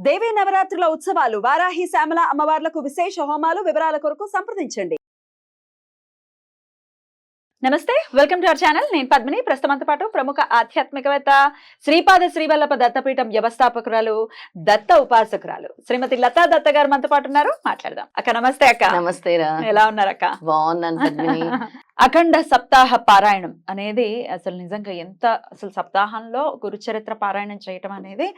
దేవీ నవరాత్రుల ఉత్సవాలు వారాహి శ్యామల అమ్మవార్లకు విశేష హోమాలు వివరాల కొరకు సంప్రదించండి. నమస్తే వెల్కమ్ టు అవర్ ఛానల్. నేను పద్మిని. ప్రస్తుతంతో పాటు ప్రముఖ ఆధ్యాత్మికవేత్త శ్రీపాద శ్రీవల్లభ దత్తపీఠం వ్యవస్థాపకురాలు దత్త ఉపాసకురాలు శ్రీమతి లతా దత్త గారు మనతో పాటు ఉన్నారు. మాట్లాడదాం. అక్క నమస్తే అక్క. నమస్తే ఎలా ఉన్నారు అక్క? బాగున్నాను అఖండ సప్తాహ పారాయణం అనేది అసలు నిజంగా ఎంత అసలు సప్తాహంలో గురుచరిత్ర పారాయణం చేయటం అనేది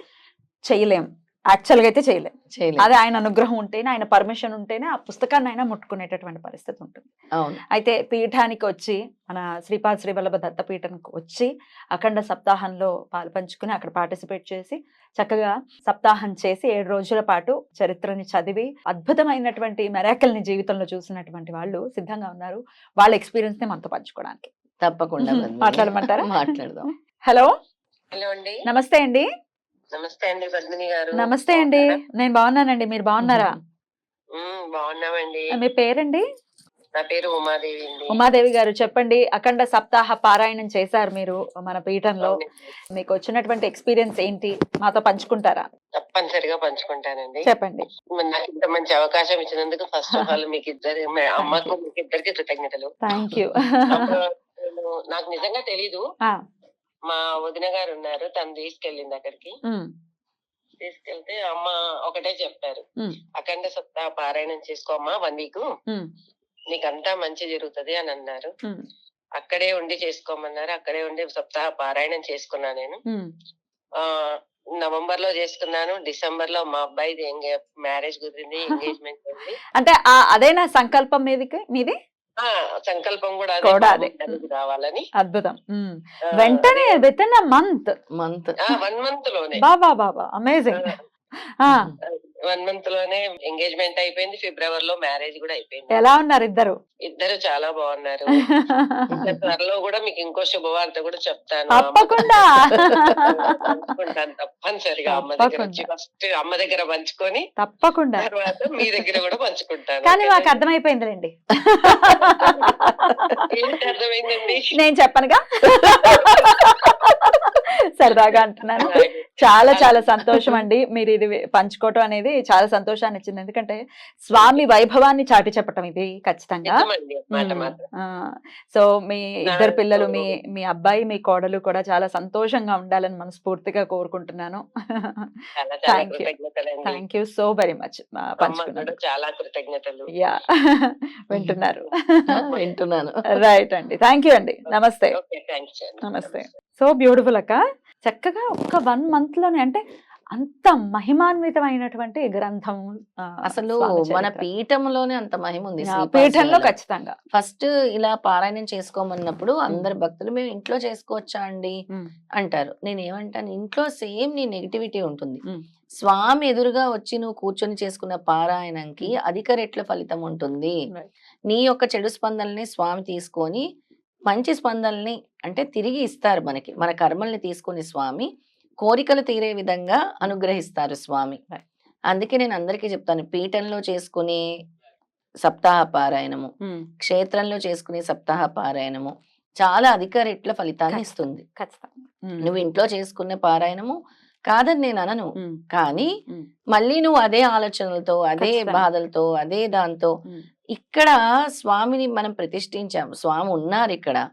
చేయలేం. యాక్చువల్గా అయితే చేయలేం. చేయలేదు. అదే ఆయన అనుగ్రహం ఉంటేనే ఆయన పర్మిషన్ ఉంటేనే ఆ పుస్తకాన్ని అయినా ముట్టుకునేటటువంటి పరిస్థితి ఉంటుంది. అవును. అయితే పీఠానికి వచ్చి మన శ్రీపాద శ్రీవల్లభ దత్తపీఠానికి వచ్చి అఖండ సప్తాహంలో పాలు పంచుకుని అక్కడ పార్టిసిపేట్ చేసి చక్కగా సప్తాహం చేసి ఏడు రోజుల పాటు చరిత్రని చదివి అద్భుతమైనటువంటి మెరాకల్ని జీవితంలో చూసినటువంటి వాళ్ళు సిద్ధంగా ఉన్నారు. వాళ్ళ ఎక్స్పీరియన్స్ని మనతో పంచుకోవడానికి. తప్పకుండా. మాట్లాడమంటారా? మాట్లాడదాం. హలో? హలో అండి. నమస్తే అండి. నమస్తే అండి పద్మిని గారు. నమస్తే అండి. నేను బాగున్నానండి. మీరు బాగున్నారా? బాగున్నామండి. మీ పేరండి? నా పేరు ఉమాదేవి అండి. ఉమాదేవి గారు చెప్పండి. అఖండ సప్తాహ పారాయణం చేశారు మీరు మన పీఠంలో. మీకు వచ్చినటువంటి ఎక్స్పీరియన్స్ ఏంటి? మాతో పంచుకుంటారా? తప్పనిసరిగా పంచుకుంటానండి. చెప్పండి. నాకు ఇంత మంచి అవకాశం ఇచ్చినందుకు ఫస్ట్ ఆఫ్ ఆల్ మీకు ఇద్దరు అమ్మకు మీకు ఇద్దరికి కృతజ్ఞతలు. థ్యాంక్ యూ నాకు నిజంగా తెలీదు. మా వదిన గారు ఉన్నారు. తను తీసుకెళ్ళింది అక్కడికి. తీసుకెళ్తే అమ్మ ఒకటే చెప్పారు. అఖండ సప్తాహ పారాయణం చేసుకోమ్మా వన్ వీక్ నీకంతా మంచి జరుగుతది అని అన్నారు. అక్కడే ఉండి చేసుకోమన్నారు. అక్కడే ఉండి సప్తాహ పారాయణం చేసుకున్నా నేను. ఆ నవంబర్లో చేసుకున్నాను. డిసెంబర్లో మా అబ్బాయిది మ్యారేజ్ కుదిరింది ఎంగేజ్మెంట్ అంటే ఆ అదేనా సంకల్పం మీదికి మీది? ఆ సంకల్పం కూడా కూడా అదే. రావాలని. అద్భుతం. వెంటనే with in month month one మంత్లోనే. Baba Baba amazing one మంత్లోనే ఎంగేజ్మెంట్ అయిపోయింది. ఫిబ్రవరి లో మ్యారేజ్ కూడా అయిపోయింది. ఎలా ఉన్నారు ఇద్దరు? ఇద్దరు చాలా బాగున్నారు. త్వరలో కూడా మీకు ఇంకో శుభవార్త కూడా చెప్తాను తప్పకుండా. తప్పనిసరిగా అమ్మ దగ్గర. ఫస్ట్ అమ్మ దగ్గర పంచుకొని తప్పకుండా. తర్వాత మీ దగ్గర కూడా పంచుకుంటాను. కానీ మాకు అర్థమైపోయిందిలేండి. ఏంటి అర్థమైందండి? నేను చెప్పనుగా? సరదాగా అంటున్నాను. చాలా చాలా సంతోషం అండి మీరు ఇది పంచుకోవటం అనేది చాలా సంతోషాన్ని ఇచ్చింది ఎందుకంటే స్వామి వైభవాన్ని చాటి చెప్పటం ఇది ఖచ్చితంగా. సో మీ ఇద్దరు పిల్లలు మీ మీ అబ్బాయి మీ కోడలు కూడా చాలా సంతోషంగా ఉండాలని మనస్ఫూర్తిగా కోరుకుంటున్నాను. you. కృతజ్ఞతలండి. Thank you so very much పంచుకున్నాను కూడా చాలా కృతజ్ఞతలు. యా. వింటున్నారు. వింటున్నాను. రైట్ అండి. థ్యాంక్ యూ అండి. నమస్తే. నమస్తే. సో బ్యూటిఫుల్ అక్క. చక్కగా ఒక్క వన్ మంత్లోనే అంటే అంత మహిమాన్వితమైనటువంటి గ్రంథం అసలు మన. పీఠంలోనే అంత మహిమ ఉంది పీఠంలో ఖచ్చితంగా ఫస్ట్ ఇలా పారాయణం చేసుకోమన్నప్పుడు అందరు భక్తులు మేము ఇంట్లో చేసుకోవచ్చా అండి. అంటారు నేను ఏమంటాను ఇంట్లో సేమ్ నీ నెగిటివిటీ ఉంటుంది. స్వామి ఎదురుగా వచ్చి నువ్వు కూర్చొని చేసుకున్న పారాయణంకి అధిక రెట్ల ఫలితం ఉంటుంది. నీ యొక్క చెడు స్పందనని స్వామి తీసుకొని మంచి స్పందనల్ని అంటే తిరిగి ఇస్తారు మనకి మన కర్మల్ని తీసుకొని స్వామి కోరికలు తీరే విధంగా అనుగ్రహిస్తారు స్వామి. అందుకే నేను అందరికీ చెప్తాను పీఠంలో చేసుకునే సప్తాహ పారాయణము క్షేత్రంలో చేసుకునే సప్తాహ పారాయణము చాలా అధిక రెట్ల ఫలితాన్ని. ఇస్తుంది నువ్వు ఇంట్లో చేసుకునే పారాయణము కాదని నేను అనను. కానీ మళ్ళీ నువ్వు అదే ఆలోచనలతో అదే. బాధలతో అదే దాంతో. ఇక్కడ స్వామిని మనం ప్రతిష్ఠించాము. స్వామి ఉన్నారు ఇక్కడ.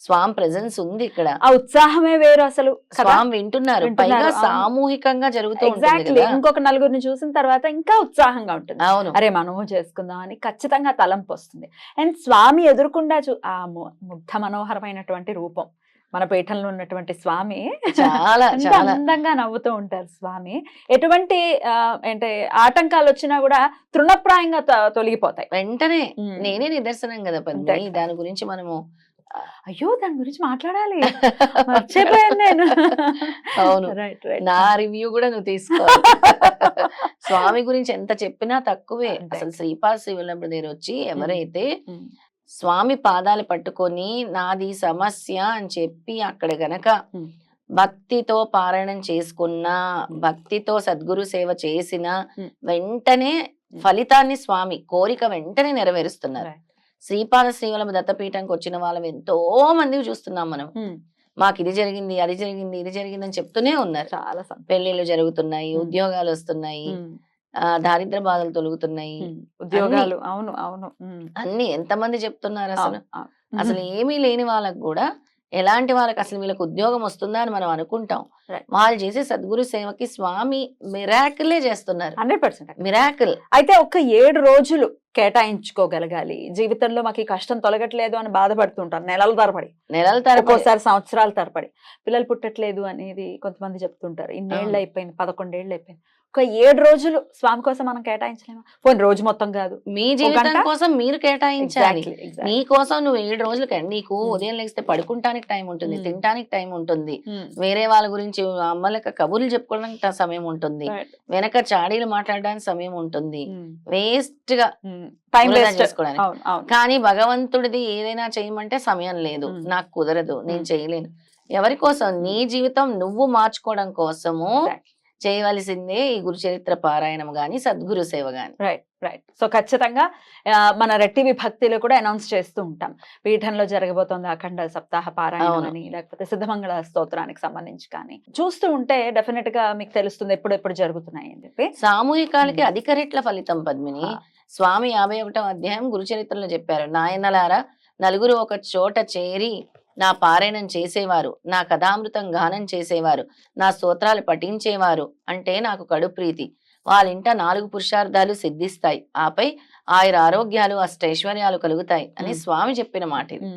స్వామి ప్రెజెన్స్ ఉంది ఇక్కడ. ఆ ఉత్సాహమే వేరు అసలు? స్వామి వింటున్నారు. పైగా. సామూహికంగా జరుగుతూ ఉంటుంది ఇంకొక నలుగురిని చూసిన తర్వాత ఇంకా ఉత్సాహంగా ఉంటుంది. అవును. అరే మనము చేసుకుందాం అని ఖచ్చితంగా తలంపు వస్తుంది. అండ్ స్వామి ఎదురుకుండా చూ ఆ ముగ్ధ మనోహరమైనటువంటి రూపం. మన పీఠంలో ఉన్నటువంటి స్వామి. చాలా చాలా. అందంగా నవ్వుతూ ఉంటారు స్వామి. ఎటువంటి అంటే ఆటంకాలు వచ్చినా కూడా తృణప్రాయంగా తొలగిపోతాయి. వెంటనే. నేనే నిదర్శనం కదా కదా. దాని గురించి మనము అయ్యో దాని గురించి మాట్లాడాలి. మర్చిపోయాను నేను. అవును. నా రివ్యూ కూడా నువ్వు తీసుకో స్వామి గురించి ఎంత చెప్పినా తక్కువే. అసలు శ్రీపాద శివలభ్ర దగ్గర వచ్చి ఎవరైతే స్వామి పాదాలు పట్టుకొని నాది సమస్య అని చెప్పి అక్కడ గనక. భక్తితో పారాయణం చేసుకున్నా భక్తితో సద్గురు సేవ చేసిన. వెంటనే ఫలితాన్ని స్వామి కోరిక వెంటనే నెరవేరుస్తున్నారు. శ్రీపాద శ్రీవల్లభ దత్తపీఠంకి వచ్చిన వాళ్ళం ఎంతో మందికి చూస్తున్నాం మనం మాకు ఇది జరిగింది అది జరిగింది ఇది జరిగింది అని చెప్తూనే ఉన్నారు చాలా. పెళ్ళిళ్ళు జరుగుతున్నాయి. ఉద్యోగాలు వస్తున్నాయి దారిద్ర బాధలు తొలుగుతున్నాయి. ఉద్యోగాలు. అవును. అవును. అన్ని ఎంతమంది చెప్తున్నారు అసలు. అసలు ఏమీ లేని వాళ్ళకు కూడా ఎలాంటి వాళ్ళకి అసలు వీళ్ళకి ఉద్యోగం వస్తుందా అని మనం అనుకుంటాం. వాళ్ళు చేసే సద్గురు సేవకి స్వామి మిరాకిలే చేస్తున్నారు. Hundred percent miracle. అయితే ఒక ఏడు రోజులు కేటాయించుకోగలగాలి. జీవితంలో మాకు ఈ కష్టం తొలగట్లేదు అని బాధపడుతుంటారు. నెలల తరబడి. నెలల ఒక్కోసారి సంవత్సరాల తరబడి. పిల్లలు పుట్టట్లేదు అనేది కొంతమంది చెప్తుంటారు. ఇన్నేళ్ళు. అయిపోయింది పదకొండేళ్ళు అయిపోయింది. ఒక ఏడు రోజులు స్వామి కోసం మనం కేటాయించలేమా? పోనీ రోజు మొత్తం కాదు. మీ జీవితం? కోసం మీరు కేటాయించాలి. నీ కోసం నువ్వు ఏడు రోజులు నీకు Hmm. ఉదయం లేస్తే పడుకుంటానికి టైం ఉంటుంది Hmm. తినటానికి టైం ఉంటుంది. ఉమ్, వేరే వాళ్ళ గురించి అమ్మలక కబుర్లు చెప్పుకోవడానికి సమయం ఉంటుంది. వెనక చాడీలు మాట్లాడడానికి సమయం ఉంటుంది. వేస్ట్గా. Time waste. చేసుకోవడానికి. కానీ భగవంతుడిది ఏదైనా చేయమంటే సమయం లేదు. నాకు కుదరదు నేను. చేయలేను. ఎవరి కోసం? నీ జీవితం నువ్వు మార్చుకోవడం కోసము. చేయవలసిందే ఈ గురు చరిత్ర పారాయణం గాని సద్గురు సేవ గాని. రైట్ రైట్ సో ఖచ్చితంగా మన రెట్టి విభక్తిలో కూడా అనౌన్స్ చేస్తూ ఉంటాం. పీఠంలో జరగబోతోంది అఖండ సప్తాహ పారాయణం. అని లేకపోతే సిద్ధమంగళ స్తోత్రానికి సంబంధించి కానీ. చూస్తూ ఉంటే డెఫినెట్గా మీకు తెలుస్తుంది ఎప్పుడు ఎప్పుడు జరుగుతున్నాయి అని చెప్పి. సామూహికాలకి. అధిక రెట్ల ఫలితం పద్మిని. స్వామి యాభై ఒకటో అధ్యాయం గురుచరిత్రలో చెప్పారు నాయనలారా నలుగురు ఒక చోట చేరి నా పారాయణం చేసేవారు నా కథామృతం గానం చేసేవారు నా స్తోత్రాలు పఠించేవారు అంటే నాకు కడు ప్రీతి. వాళ్ళింట నాలుగు పురుషార్థాలు సిద్ధిస్తాయి. ఆపై ఆయుర ఆరోగ్యాలు అష్టైశ్వర్యాలు కలుగుతాయి అని. స్వామి చెప్పిన మాట ఇది.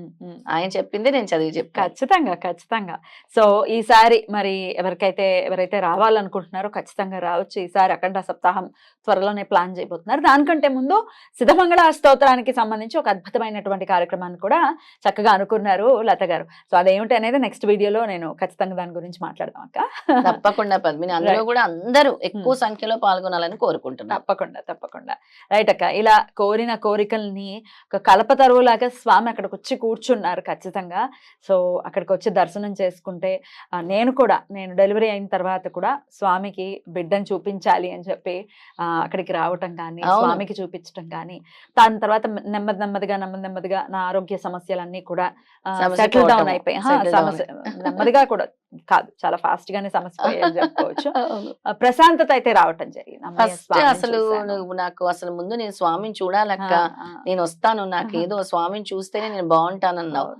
ఆయన చెప్పింది నేను చదివి చెప్పాను ఖచ్చితంగా ఖచ్చితంగా. సో ఈసారి మరి ఎవరికైతే ఎవరైతే రావాలనుకుంటున్నారో ఖచ్చితంగా రావచ్చు. ఈసారి అఖండ సప్తాహం త్వరలోనే ప్లాన్ చేయబోతున్నారు. దానికంటే ముందు సిద్ధమంగళ స్తోత్రానికి సంబంధించి ఒక అద్భుతమైనటువంటి కార్యక్రమాన్ని కూడా చక్కగా అనుకున్నారు లత గారు. సో అదేమిటి అనేది నెక్స్ట్ వీడియోలో నేను ఖచ్చితంగా దాని గురించి మాట్లాడదాం అక్క. తప్పకుండా పద్మిని. అందులో Right. కూడా అందరూ ఎక్కువ. సంఖ్యలో పాల్గొనాలని కోరుకుంటున్నాను. తప్పకుండా తప్పకుండా. రైట్ అక్క. ఇలా కోరిన కోరికల్ని ఒక కలప తరువులాగా స్వామి అక్కడికి వచ్చి కూర్చున్నారు ఖచ్చితంగా. సో అక్కడికి వచ్చి దర్శనం చేసుకుంటే నేను కూడా నేను డెలివరీ అయిన తర్వాత కూడా స్వామికి బిడ్డను చూపించాలి అని చెప్పి అక్కడికి రావటం కానీ. స్వామికి చూపించడం కానీ దాని తర్వాత నెమ్మది నెమ్మదిగా నెమ్మది నెమ్మదిగా నా ఆరోగ్య సమస్యలన్నీ కూడా సెటిల్ డౌన్ పోవటము, అయిపోయి ఆ, settle down సమస్య నెమ్మదిగా కూడా కాదు చాలా ఫాస్ట్ గానే సమస్య చెప్పుకోవచ్చు. ప్రశాంతత అయితే రావటం జరిగింది. అసలు నాకు అసలు ముందు నేను స్వామిని చూడాలక్క. నేను వస్తాను ఆహా. నాకేదో స్వామిని చూస్తేనే నేను బాగుంటానన్నావు.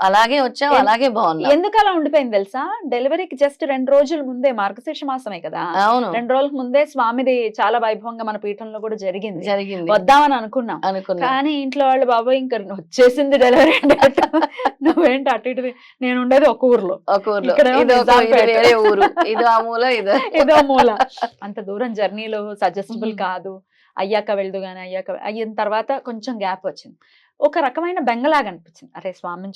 అలాగే వచ్చావు అలాగే బాగున్నావు. ఎందుకు అలా ఉండిపోయింది తెలుసా? డెలివరీకి జస్ట్ రెండు రోజుల ముందే మార్గశీర్ష మాసమే కదా. అవును. రెండు రోజుల ముందే స్వామిది చాలా వైభవంగా మన పీఠంలో కూడా జరిగింది. జరిగింది. వద్దామని అనుకున్నాం. అనుకున్నా. కానీ ఇంట్లో వాళ్ళు బాబాయ్ ఇంకా వచ్చేసింది డెలివరీ నువ్వేంటి అటు ఇటు నేను ఉండేది ఒక ఊర్లో. ఒక ఊర్లో. ఇది ఇది. వేరే ఊరు. ఇది ఆ మూల ఇది. ఏదో మూల. అంత దూరం జర్నీలో సజెస్టబుల్. కాదు. అయ్యాక వెళ్దు కానీ అయ్యాక అయిన తర్వాత కొంచెం గ్యాప్ వచ్చింది. ఒక రకమైన బెంగలాగా అనిపించింది అరే స్వామిని